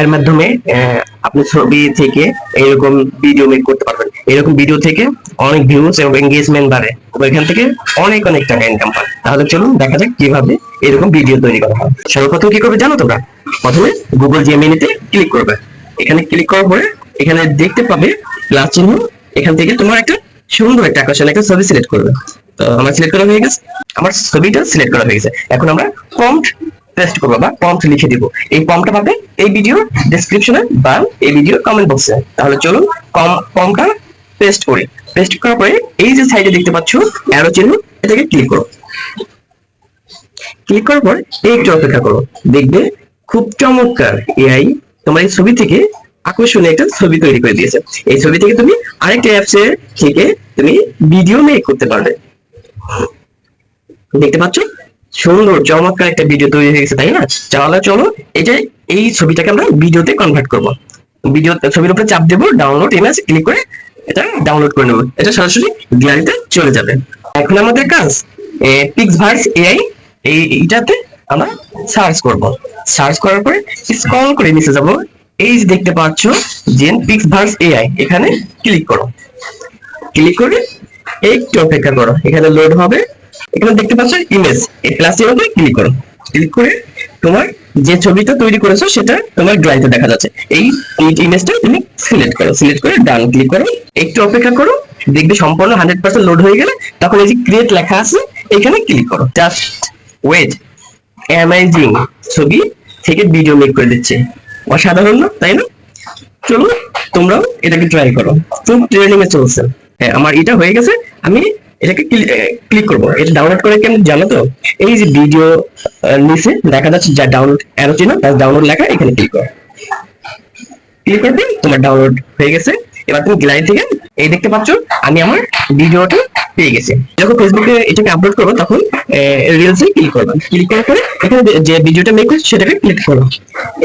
এর মাধ্যমে আপনি ছবি থেকে এরকম ভিডিও মেক করতে পারবেন। এরকম ভিডিও থেকে অনেক ভিউজ এবং এঙ্গেজমেন্ট বাড়ে। এখান থেকে অনেক অনেক টাকা ইনকাম পান তাহলে চলুন দেখা যাক কীভাবে এরকম ভিডিও তৈরি করা হয়। সর্বপ্রথম কি করবে জানো তোমরা? প্রথমে গুগল জেমিনিতে ক্লিক করবে। এখানে ক্লিক করার পরে এখানে দেখতে পাবে প্লাস চিহ্ন। এখান থেকে তোমার একটা সুন্দর একটা আকর্ষণ একটা ছবি সিলেক্ট করবে। তো আমার সিলেক্ট করা হয়ে গেছে। আমার ছবিটা সিলেক্ট করা হয়ে গেছে। এখন আমরা প্রম্পট পেস্ট করব বা প্রম্পট লিখে দিব। এই প্রম্পটটা পাবে এই ভিডিও ডেসক্রিপশনে বা এই ভিডিও কমেন্ট বক্সে তাহলে চলুন কম প্রম্পটটা পেস্ট করি। পেস্ট করার পরে এই যে সাইডে দেখতে পাচ্ছ অ্যারো চিহ্ন এটাকে ক্লিক করো। ক্লিক করার পর একটু অপেক্ষা করো। দেখবে খুব চমৎকার এআই তোমার এই ছবি থেকে আকর্ষণীয় একটা ছবি তৈরি করে দিয়েছে। এই ছবি থেকে তুমি আরেকটা অ্যাপস এর থেকে তুমি ভিডিও মেক করতে পারবে। দেখতে পাচ্ছ? সুন্দর, চমৎকার একটা ভিডিও তৈরি হয়ে গেছে, তাই না? তাহলে চলো, এই যে এই ছবিটাকে আমরা ভিডিওতে কনভার্ট করব। ভিডিও ছবির উপরে চাপ দেব ডাউনলোড ইমেজ ক্লিক করে এটা ডাউনলোড করে নেব। এটা সরাসরি গ্যালারিতে চলে যাবে। এখন আমাদের কাজ পিক্স ভার্স এআই এই, এইটাতে আমরা সার্চ করব। সার্চ করার পরে স্ক্রল করে নিচে যাব। এই যে দেখতে পাচ্ছ জেন পিক্স ভার্স এআই এখানে ক্লিক করো। ক্লিক করে একটু অপেক্ষা করো। এখানে লোড হবে। এখানে দেখতে পাচ্ছ ইমেজ এই প্লাস চিহ্নতে ক্লিক করো। ক্লিক করে তোমার যে ছবিটা তৈরি করেছ, সেটা তোমার গ্যালারিতে দেখা যাচ্ছে। এই ইমেজটা তুমি সিলেক্ট করো। সিলেক্ট করে ডান ক্লিক করো। একটু অপেক্ষা করো। দেখবে সম্পূর্ণ হান্ড্রেড পার্সেন্ট লোড হয়ে গেলে, তখন এই যে ক্রিয়েট লেখা আছে, এখানে ক্লিক করো। জাস্ট ওয়েট অ্যামেজিং ছবি থেকে ভিডিও মেক করে দিচ্ছে। অসাধারণ না, তাই না? চলো, তোমরাও এটাকে ট্রাই করো। খুব ট্রেনিং এ চলছে। হ্যাঁ আমার এটা হয়ে গেছে। আমি এটাকে ক্লিক করব। এটা ডাউনলোড করে কেন জানো তো? এই যে ভিডিও নিচে দেখা যাচ্ছে যা ডাউনলোড অ্যারো চিহ্ন তার ডাউনলোড লেখা, এখানে ক্লিক করো। ক্লিক করবে, তোমার ডাউনলোড হয়ে গেছে। এবার তুমি গ্যালারি থেকে এই দেখতে পাচ্ছ, আমি আমার ভিডিওটা পেয়ে গেছি। যখন ফেসবুকে এটাকে আপলোড করব, তখন রিলসে ক্লিক করবে। ক্লিক করার পরে, এখানে যে ভিডিওটা মেক করছে সেটাকে ক্লিক করো।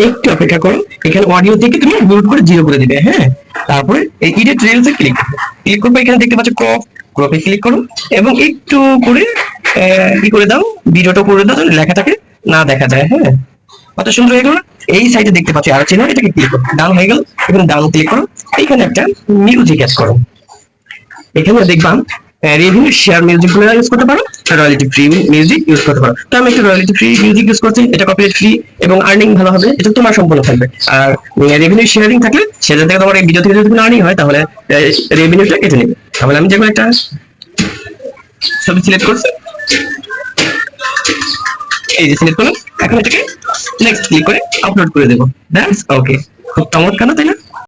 একটু অপেক্ষা করো। এখানে অডিও থেকে তুমি মিউট করে জিরো করে দিবে হ্যাঁ? তারপরে এই ইডিট রিলসে ক্লিক ক্লিক করবে। এখানে দেখতে পাচ্ছ ক্রপ ক্রপে ক্লিক করো এবং একটু করে কি করে দাও, ভিডিওটা করে দাও যেন লেখাটাকে না দেখা যায় হ্যাঁ? কত সুন্দর হয়ে গেল। এই সাইডে দেখতে পাচ্ছি আর চিহ্ন, এটাকে ক্লিক করো। ডান হয়ে গেল, এখানে ডান ক্লিক করো। এখানে একটা মিউজিক অ্যাড করো। এখানে দেখবাম রেভিনিউ শেয়ার মিউজিকগুলো ইউজ করতে পারো। রয়্যালিটি ফ্রি মিউজিক ইউজ করতে পারো। তো আমি একটা রয়্যালিটি ফ্রি মিউজিক ইউজ করছি, এটা কপিরাইট ফ্রি এবং আর্নিং ভালো হবে, এটা তোমার সম্পূর্ণ থাকবে। আর রেভিনিউ শেয়ারিং থাকলে সেটা থেকে তোমার এই ভিডিও থেকে যদি কোনো আর্নিং হয়, তাহলে রেভিনিউটা কেটে নেবে। তাহলে আমি যেমন একটা ছবি সিলেক্ট করছি। এই যে সিলেক্ট করলাম, এখন এটাকে নেক্সট ক্লিক করে আপলোড করে দেবো। দ্যাটস ওকে খুব চমৎকার না, তাই না?